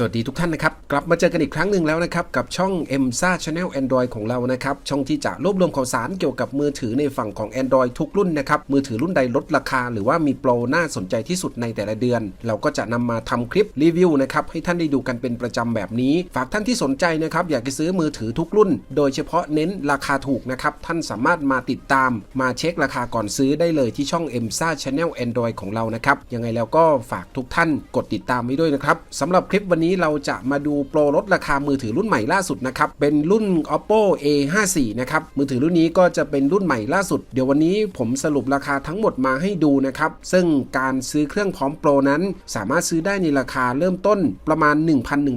สวัสดีทุกท่านนะครับ กลับมาเจอกันอีกครั้งหนึ่งแล้วนะครับ กับช่อง m s a Channel Android ของเรานะครับ ช่องที่จะรวบรวมข่าวสารเกี่ยวกับมือถือในฝั่งของ Android ทุกรุ่นนะครับ มือถือรุ่นใดลดราคา หรือว่ามีโปรน่าสนใจที่สุดในแต่ละเดือน เราก็จะนำมาทำคลิปรีวิวนะครับ ให้ท่านได้ดูกันเป็นประจำแบบนี้ ฝากท่านที่สนใจนะครับ อยากจะซื้อมือถือทุกรุ่น โดยเฉพาะเน้นราคาถูกนะครับท่านสามารถมาติดตาม มาเช็คราคาก่อนซื้อได้เลยที่ช่อง m s a Channel Android ของเรานะครับยังไงแล้วก็ฝากทุกท่านกดติดตามไว้ด้วยนะครับสำหรับคลิปวันนี้เราจะมาดูโปรลดราคามือถือรุ่นใหม่ล่าสุดนะครับ เป็นรุ่น oppo a54 นะครับ มือถือรุ่นนี้ก็จะเป็นรุ่นใหม่ล่าสุด เดี๋ยววันนี้ผมสรุปราคาทั้งหมดมาให้ดูนะครับ ซึ่งการซื้อเครื่องพร้อมโปรนั้น สามารถซื้อได้ในราคาเริ่มต้นประมาณ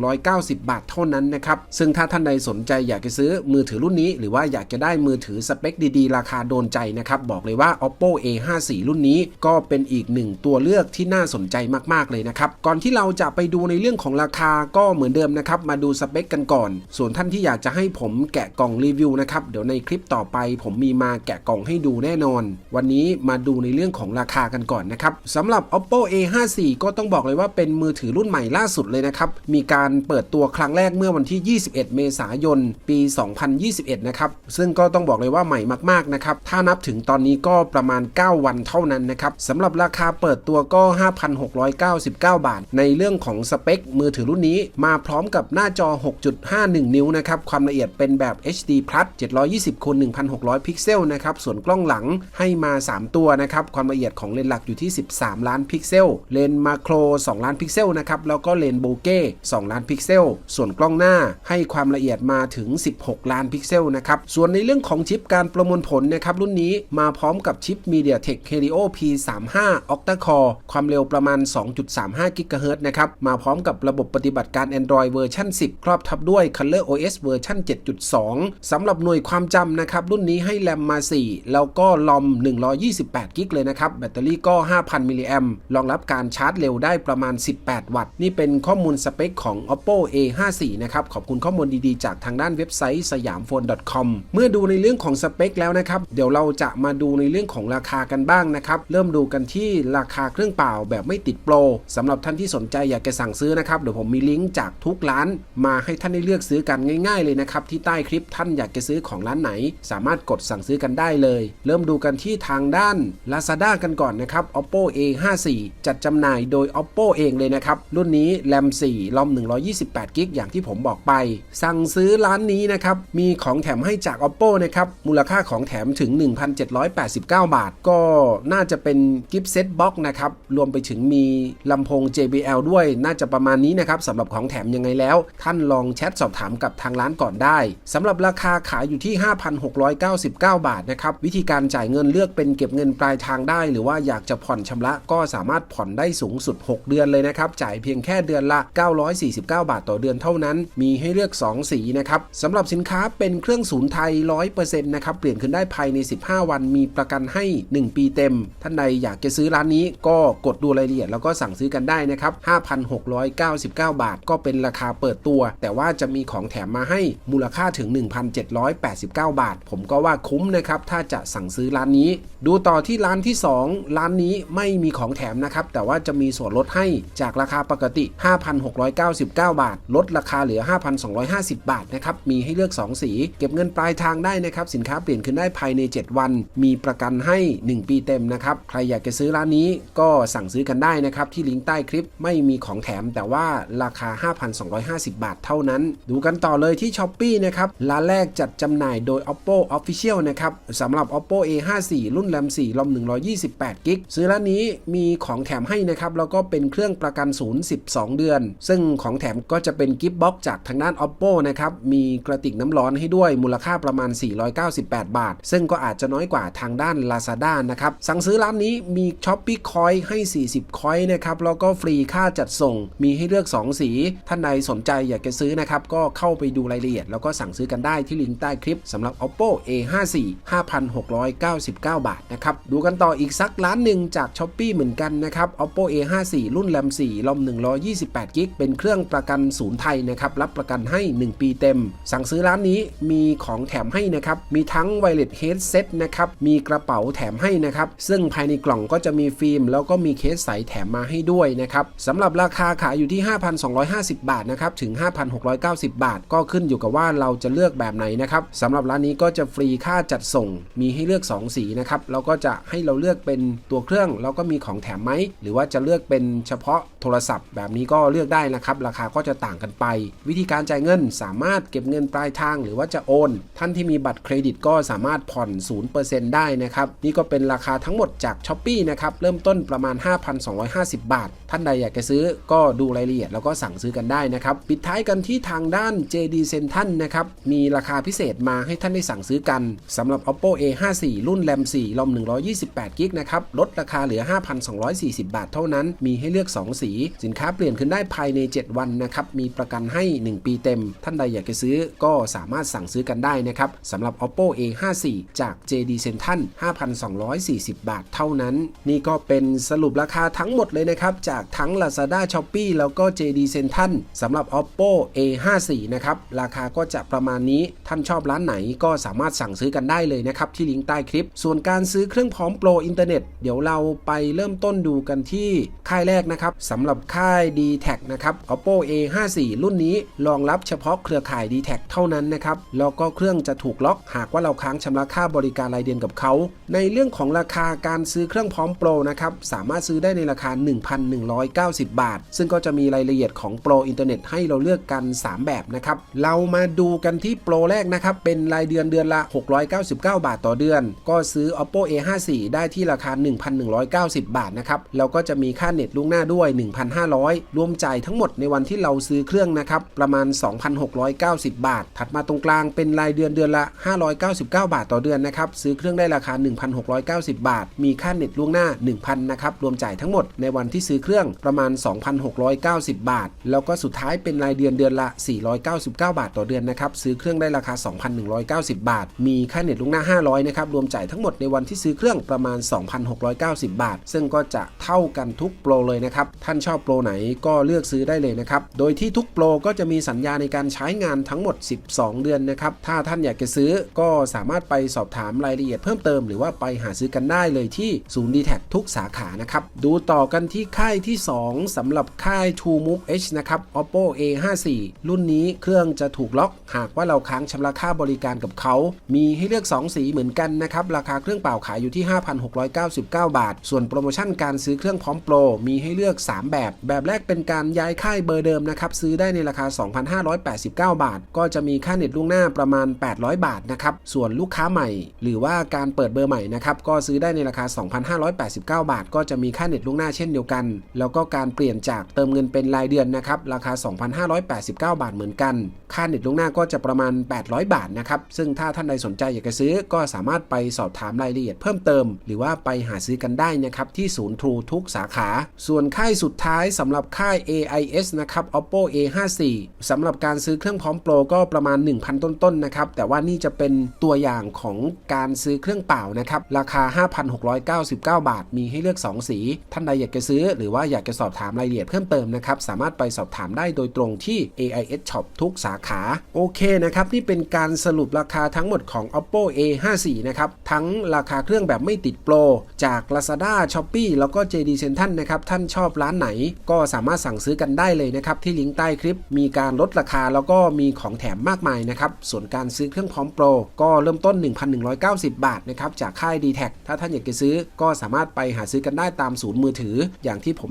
1,190 บาทเท่านั้นนะครับ ซึ่งถ้าท่านใดสนใจอยากจะซื้อมือถือรุ่นนี้ หรือว่าอยากจะได้มือถือสเปคดีๆ ราคาโดนใจนะครับ บอกเลยว่า oppo a54 รุ่นนี้ก็เป็นอีกหนึ่งตัวเลือกที่น่าสนใจมากๆเลยนะครับ ก่อนที่เราจะไปดูในเรื่องของราคาก็เหมือนเดิมนะครับ มาดูสเปคกันก่อน ส่วนท่านที่อยากจะให้ผมแกะกล่องรีวิวนะครับ เดี๋ยวในคลิปต่อไปผมมีมาแกะกล่องให้ดูแน่นอน วันนี้มาดูในเรื่องของราคากันก่อนนะครับสำหรับ oppo a54 ก็ต้องบอกเลยว่าเป็นมือถือรุ่นใหม่ล่าสุดเลยนะครับ มีการเปิดตัวครั้งแรกเมื่อวันที่ 21 เมษายน ปี 2021 นะครับ ซึ่งก็ต้องบอกเลยว่าใหม่มากๆนะครับ ถ้านับถึงตอนนี้ก็ประมาณ 9 วันเท่านั้นนะครับสำหรับราคาเปิดตัวก็ 5,699 บาท ในเรื่องของสเปคมือถือรุ่นนี้มาพร้อมกับหน้าจอ 6.51 นิ้วนะครับ ความละเอียดเป็นแบบ HD Plus 720คูณ1,600 พิกเซลนะครับ ส่วนกล้องหลังให้มา 3 ตัวนะครับ ความละเอียดของเลนส์หลักอยู่ที่ 13 ล้านพิกเซล เลนส์มาโคร 2 ล้านพิกเซลนะครับ แล้วก็เลนส์โบเก้ 2 ล้านพิกเซล ส่วนกล้องหน้าให้ความละเอียดมาถึง 16 ล้านพิกเซลนะครับ ส่วนในเรื่องของชิปการประมวลผลนะครับรุ่นนี้มาพร้อมกับชิป MediaTek Helio P35 Octa Core ความเร็วประมาณ 2.35 GHz นะครับ มาพร้อมกับระบบปฏิบัติการ Android เวอร์ชัน10 ครอบทับด้วย Color OS เวอร์ชัน7.2 สำหรับหน่วยความจำนะครับ รุ่นนี้ให้แรมมา 4 แล้วก็ลอม 128 กิกเลยนะครับ แบตเตอรี่ก็ 5,000 มิลลิแอมรองรับการชาร์จเร็วได้ประมาณ 18 วัตต์ นี่เป็นข้อมูลสเปคของ oppo a54 นะครับ ขอบคุณข้อมูลดีๆ จากทางด้านเว็บไซต์สยาม phone.com เมื่อดูในเรื่องของสเปคแล้วนะครับ เดี๋ยวเราจะมาดูในเรื่องของราคากันบ้างนะครับ เริ่มดูกันที่ราคาเครื่องเปล่าแบบไม่ติดโปรสำหรับท่านที่สนใจอยากจะสั่งซื้อนะครับเดี๋ยวผมมีลิงก์จากทุกร้าน มาให้ท่านได้เลือกซื้อกันง่าย ๆ เลยนะครับที่ใต้คลิปท่านอยากจะซื้อของร้านไหน สามารถกดสั่งซื้อกันได้เลย เริ่มดูกันที่ทางด้าน Lazada กันก่อนนะครับ oppo a54 จัดจำหน่ายโดย oppo เองเลยนะครับ รุ่นนี้แรม4ลอม128กิกอย่างที่ผมบอกไป สั่งซื้อร้านนี้นะครับ มีของแถมให้จาก oppo นะครับ มูลค่าของแถมถึง 1,789 บาท ก็น่าจะเป็นกิฟต์เซตบ็อกนะครับ รวมไปถึงมีลำโพง JBL ด้วย น่าจะประมาณนี้นะครับสำหรับของแถมยังไงแล้ว ท่านลองแชทสอบถามกับทางร้านก่อนได้สำหรับราคาขายอยู่ที่ 5,699 บาทนะครับวิธีการจ่ายเงินเลือกเป็นเก็บเงินปลายทางได้ หรือว่าอยากจะผ่อนชำระก็สามารถผ่อนได้สูงสุด 6 เดือนเลยนะครับจ่ายเพียงแค่เดือนละ 949 บาทต่อเดือนเท่านั้น มีให้เลือก 2 สีนะครับสำหรับสินค้าเป็นเครื่องศูนย์ไทย 100%นะครับเปลี่ยนคืนได้ภายใน 15 วันมีประกันให้ 1 ปีเต็ม ท่านใดอยากจะซื้อร้านนี้ก็กดดูรายละเอียดแล้วก็สั่งซื้อกันได้นะครับ5,699าท ก็เป็นราคาเปิดตัว แต่ว่าจะมีของแถมมาให้มูลค่าถึง 1,789 บาท ผมก็ว่าคุ้มนะครับ ถ้าจะสั่งซื้อร้านนี้ ดูต่อที่ร้านที่ 2 ร้านนี้ไม่มีของแถมนะครับ แต่ว่าจะมีส่วนลดให้จากราคาปกติ 5,699 บาท ลดราคาเหลือ 5,250 บาทนะครับ มีให้เลือก 2 สี เก็บเงินปลายทางได้นะครับ สินค้าเปลี่ยนขึ้นได้ภายใน 7 วัน มีประกันให้ 1 ปีเต็มนะครับ ใครอยากจะซื้อร้านนี้ก็สั่งซื้อกันได้นะครับที่ลิงก์ใต้คลิปไม่มีของแถมแต่ว่าราคา 5,250 บาทเท่านั้น ดูกันต่อเลยที่ s h อ p e e นะครับร้านแรกจัดจำหน่ายโดย oppo official นะครับสำหรับ oppo a54 รุ่นแรม4ลอม128กิกซื้อร้านนี้มีของแถมให้นะครับแล้วก็เป็นเครื่องประกันศูนย์12 เดือน ซึ่งของแถมก็จะเป็นกิฟต์บ็อกจากทางด้าน oppo นะครับมีกระติกน้ำร้อนให้ด้วยมูลค่าประมาณ 498 บาท ซึ่งก็อาจจะน้อยกว่าทางด้าน lazada นะครับสั่งซื้อร้านนี้มี s h อ p e e coin ให้ 40 coin นะครับแล้วก็ฟรีค่าจัดส่งมีให้เลือก 2สี ท่านใดสนใจอยากจะซื้อนะครับ ก็เข้าไปดูรายละเอียด แล้วก็สั่งซื้อกันได้ที่ลิงก์ใต้คลิปสำหรับ oppo a54 5,699 บาทนะครับ ดูกันต่ออีกสักร้านหนึ่งจาก s h อ p e e เหมือนกันนะครับ oppo a54 รุ่นแรม4ลอม128กิกเป็นเครื่องประกันศูนย์ไทยนะครับ รับประกันให้ 1 ปีเต็ม สั่งซื้อร้านนี้มีของแถมให้นะครับ มีทั้งไวเลสเฮดเซ็ตนะครับ มีกระเป๋าแถมให้นะครับ ซึ่งภายในกล่องก็จะมีฟิล์ม แล้วก็มีเคสใสแถมมาให้ด้วยนะครับสำหรับราคาขายอยู่ที่5,250 บาทนะครับถึง 5,690 บาท ก็ขึ้นอยู่กับว่าเราจะเลือกแบบไหนนะครับสำหรับร้านนี้ก็จะฟรีค่าจัดส่ง มีให้เลือก 2 สีนะครับแล้วก็จะให้เราเลือกเป็นตัวเครื่อง แล้วก็มีของแถมไหมหรือว่าจะเลือกเป็นเฉพาะโทรศัพท์ แบบนี้ก็เลือกได้นะครับ ราคาก็จะต่างกันไป วิธีการจ่ายเงินสามารถเก็บเงินปลายทาง หรือว่าจะโอน ท่านที่มีบัตรเครดิตก็สามารถผ่อน 0%ได้นะครับนี่ก็เป็นราคาทั้งหมดจาก s h อ p e e นะครับเริ่มต้นประมาณ 5,250 บาท ท่านใดอยากจะซื้อก็ดูรายละเอียดแล้วก็สั่งซื้อกันได้นะครับ ปิดท้ายกันที่ทางด้าน JD Central นะครับ มีราคาพิเศษมาให้ท่านได้สั่งซื้อกันสำหรับ Oppo A54 รุ่น RAM 4 ROM 128 g b นะครับ ลดราคาเหลือ 5,240 บาทเท่านั้น มีให้เลือก 2 สี สินค้าเปลี่ยนขึ้นได้ภายใน 7 วันนะครับ มีประกันให้ 1 ปีเต็ม ท่านใดอยากจะซื้อก็สามารถสั่งซื้อกันได้นะครับสำหรับ Oppo A54 จาก JD Central 5,240 บาทเท่านั้น นี่ก็เป็นสรุปราคาทั้งหมดเลยนะครับจากทั้ง Lazada Shopee แล้วก็ JD Central สำหรับ Oppo A54 นะครับ ราคาก็จะประมาณนี้ ท่านชอบร้านไหนก็สามารถสั่งซื้อกันได้เลยนะครับ ที่ลิงก์ใต้คลิป ส่วนการซื้อเครื่องพร้อมโปรอินเทอร์เน็ต เดี๋ยวเราไปเริ่มต้นดูกันที่ค่ายแรกนะครับสำหรับค่าย d t แทนะครับ Oppo A54 รุ่นนี้รองรับเฉพาะเครือข่าย d t แทเท่านั้นนะครับ แล้วก็เครื่องจะถูกล็อก หากว่าเราค้างชำระค่าบริการรายเดือนกับเขา ในเรื่องของราคาการซื้อเครื่องพร้อมโปรนะครับ สามารถซื้อได้ในราคา1,190 บาท ซึ่งก็จะมีรายละเอียดของโปรอินเทอร์เน็ตให้เราเลือกกัน 3 แบบนะครับ เรามาดูกันที่โปรแรกนะครับ เป็นรายเดือนเดือนละ 699 บาทต่อเดือน ก็ซื้อ Oppo A54 ได้ที่ราคา 1,190 บาทนะครับแล้วก็จะมีค่าเน็ตล่วงหน้าด้วย 1,500 รวมจ่ายทั้งหมดในวันที่เราซื้อเครื่องนะครับ ประมาณ 2,690 บาท ถัดมาตรงกลางเป็นรายเดือนเดือนละ 599 บาทต่อเดือนนะครับ ซื้อเครื่องได้ราคา 1,690 บาท มีค่าเน็ตล่วงหน้า 1,000นะครับ รวมจ่ายทั้งหมดในวันที่ซื้อเครื่องประมาณ 2,690 บาท แล้วก็สุดท้ายเป็นรายเดือนเดือนละ 499 บาทต่อเดือนนะครับซื้อเครื่องได้ราคา 2,190 บาท มีค่าเน็ตล่วงหน้า 500นะครับรวมจ่ายทั้งหมดในวันที่ซื้อเครื่องประมาณ 2,690 บาท ซึ่งก็จะเท่ากันทุกโปรเลยนะครับท่านชอบโปรไหนก็เลือกซื้อได้เลยนะครับโดยที่ทุกโปรก็จะมีสัญญาในการใช้งานทั้งหมด 12 เดือนนะครับถ้าท่านอยากจะซื้อก็สามารถไปสอบถามรายละเอียดเพิ่มเติมหรือว่าไปหาซื้อกันได้เลยที่ศูนย์ d t แททุกสาขานะครับดูต่อกันที่ค่ายที่ที่สำหรับค่าย True Move H นะครับ Oppo A54 รุ่นนี้เครื่องจะถูกล็อก หากว่าเราค้างชำระค่าบริการกับเขา มีให้เลือก 2 สีเหมือนกันนะครับ ราคาเครื่องเปล่าขายอยู่ที่ 5,699 บาท ส่วนโปรโมชั่นการซื้อเครื่องพร้อมโปร มีให้เลือก 3 แบบ แบบแรกเป็นการย้ายค่ายเบอร์เดิมนะครับซื้อได้ในราคา 2,589 บาท ก็จะมีค่าเน็ตล่วงหน้าประมาณ 800 บาทนะครับส่วนลูกค้าใหม่ หรือว่าการเปิดเบอร์ใหม่นะครับก็ซื้อได้ในราคา 2,589 บาท ก็จะมีค่าเน็ตล่วงหน้าเช่นเดียวกันแล้วก็การเปลี่ยนจากเติมเงินเป็นรายเดือนนะครับ ราคา 2,589 บาทเหมือนกัน ค่าเน็ตล่วงหน้าก็จะประมาณ 800 บาทนะครับ ซึ่งถ้าท่านใดสนใจอยากจะซื้อ ก็สามารถไปสอบถามรายละเอียดเพิ่มเติม หรือว่าไปหาซื้อกันได้นะครับ ที่ศูนย์ทรูทุกสาขา ส่วนค่ายสุดท้ายสำหรับค่าย AIS นะครับ Oppo A54 สำหรับการซื้อเครื่องพร้อมโปรก็ประมาณ 1,000 ต้นๆนะครับ แต่ว่านี่จะเป็นตัวอย่างของการซื้อเครื่องเปล่านะครับ ราคา 5,699 บาท มีให้เลือก 2 สี ท่านใดอยากจะซื้อหรือว่าอยากจะสอบถามรายละเอียดเพิ่มเติมนะครับ สามารถไปสอบถามได้โดยตรงที่ AIS Shop ทุกสาขา โอเคนะครับ นี่เป็นการสรุปราคาทั้งหมดของ Oppo A54 นะครับ ทั้งราคาเครื่องแบบไม่ติดโปร จาก Lazada Shopee แล้วก็ JD Central นะครับ ท่านชอบร้านไหน ก็สามารถสั่งซื้อกันได้เลยนะครับ ที่ลิงก์ใต้คลิป มีการลดราคาแล้วก็มีของแถมมากมายนะครับ ส่วนการซื้อเครื่องพร้อมโปร ก็เริ่มต้น 1,190 บาทนะครับ จากค่าย d t แทถ้าท่านอยากจะซื้อก็สามารถไปหาซื้อกันได้ตามศูนย์มือถือ อย่างที่ผม